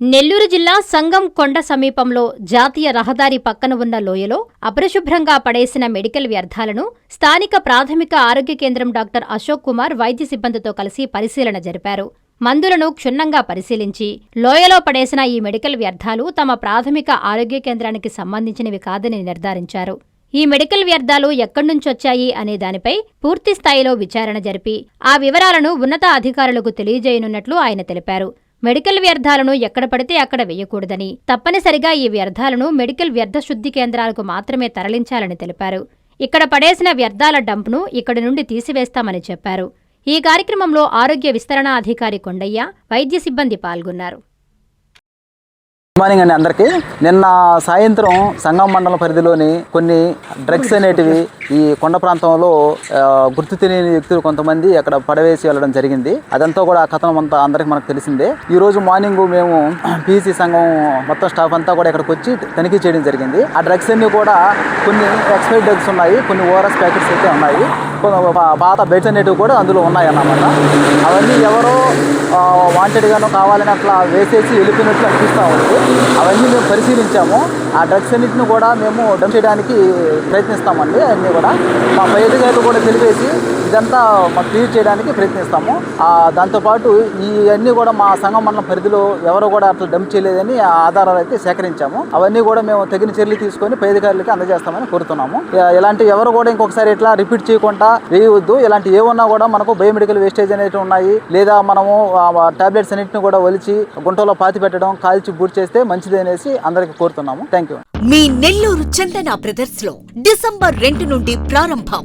నెల్లూరు జిల్లా సంగం కొండ సమీపంలో జాతీయ రహదారి పక్కన ఉన్న లోయలో అపరిశుభ్రంగా పడేసిన మెడికల్ వ్యర్థాలను స్థానిక ప్రాథమిక ఆరోగ్య కేంద్రం డాక్టర్ అశోక్ కుమార్ వైద్య సిబ్బందితో కలిసి పరిశీలన జరిపారు. మందులను క్షుణ్ణంగా పరిశీలించి లోయలో పడేసిన ఈ మెడికల్ వ్యర్థాలు తమ ప్రాథమిక ఆరోగ్య కేంద్రానికి సంబంధించినవి కాదని నిర్ధారించారు. ఈ మెడికల్ వ్యర్థాలు ఎక్కడ్నుంచొచ్చాయి అనే దానిపై పూర్తి స్థాయిలో విచారణ జరిపి ఆ వివరాలను ఉన్నత అధికారులకు తెలియజేయనున్నట్లు ఆయన తెలిపారు. మెడికల్ వ్యర్థాలను ఎక్కడ పడితే అక్కడ వేయకూడదని. తప్పనిసరిగా ఈ వ్యర్థాలను మెడికల్ వ్యర్థ శుద్ధి కేంద్రాలకు మాత్రమే తరలించాలని తెలిపారు. ఇక్కడ పడేసిన వ్యర్థాల డంప్ను ఇక్కడి నుండి తీసివేస్తామని చెప్పారు. ఈ కార్యక్రమంలో ఆరోగ్య విస్తరణ అధికారి కొండయ్య వైద్య సిబ్బంది పాల్గొన్నారు. మార్నింగ్ అండి అందరికీ. నిన్న సాయంత్రం సంగం మండలం పరిధిలోని కొన్ని డ్రగ్స్ అనేటివి ఈ కొండ ప్రాంతంలో గుర్తు తెలియని వ్యక్తులు కొంతమంది అక్కడ పడవేసి వెళ్ళడం జరిగింది. అదంతా కూడా కథనం అంతా అందరికి మనకు తెలిసిందే. ఈ రోజు మార్నింగ్ మేము పీసీ సంఘం మొత్తం స్టాఫ్ అంతా కూడా ఇక్కడికి వచ్చి తనిఖీ చేయడం జరిగింది. ఆ డ్రగ్స్ అన్ని కూడా కొన్ని ఎక్స్పైర్డ్ డ్రగ్స్ ఉన్నాయి కొన్ని ఓఆర్ఎస్ ప్యాకెట్స్ అయితే ఉన్నాయి. కొన్ని పాత బెడ్స్ అనేటివి కూడా అందులో ఉన్నాయి అన్నమాట అవన్నీ ఎవరో వాంటెడ్గానో కావాలని అట్లా వేసేసి వెళ్ళిపోయినట్లు అనిపిస్తూ ఉంది. అవన్నీ మేము పరిశీలించాము. ఆ డ్రగ్స్ అన్నింటిని కూడా మేము డంప్ చేయడానికి ప్రయత్నిస్తామండి అన్నీ కూడా. మా పై అధికారులు కూడా తెలిపేసి ఇదంతా మాకు క్లియర్ చేయడానికి ప్రయత్నిస్తాము. దాంతోపాటు ఇవన్నీ కూడా మా సంఘం మండలం పరిధిలో ఎవరు కూడా అట్లా డంప్ చేయలేదని ఆ ఆధారాలు అయితే సేకరించాము. అవన్నీ కూడా మేము తగిన చర్యలు తీసుకొని పై అధికారులకి అందజేస్తామని కోరుతున్నాము. ఇలాంటి ఎవరు కూడా ఇంకొకసారి ఇట్లా రిపీట్ చేయకుండా వేయవద్దు. ఇలాంటి ఏమన్నా కూడా మనకు బయోమెడికల్ వేస్టేజ్ అనేవి ఉన్నాయి. లేదా మనము టాబ్లెట్స్ అన్నింటిని కూడా ఒలిచి గుంటలో పాతి పెట్టడం కాల్చి బూట్ చేస్తే మంచిది అనేసి అందరికి కోరుతున్నాము. థ్యాంక్ యూ మీ నెల్లూరు చందన బ్రదర్స్లో డిసెంబర్ రెండు నుండి ప్రారంభం.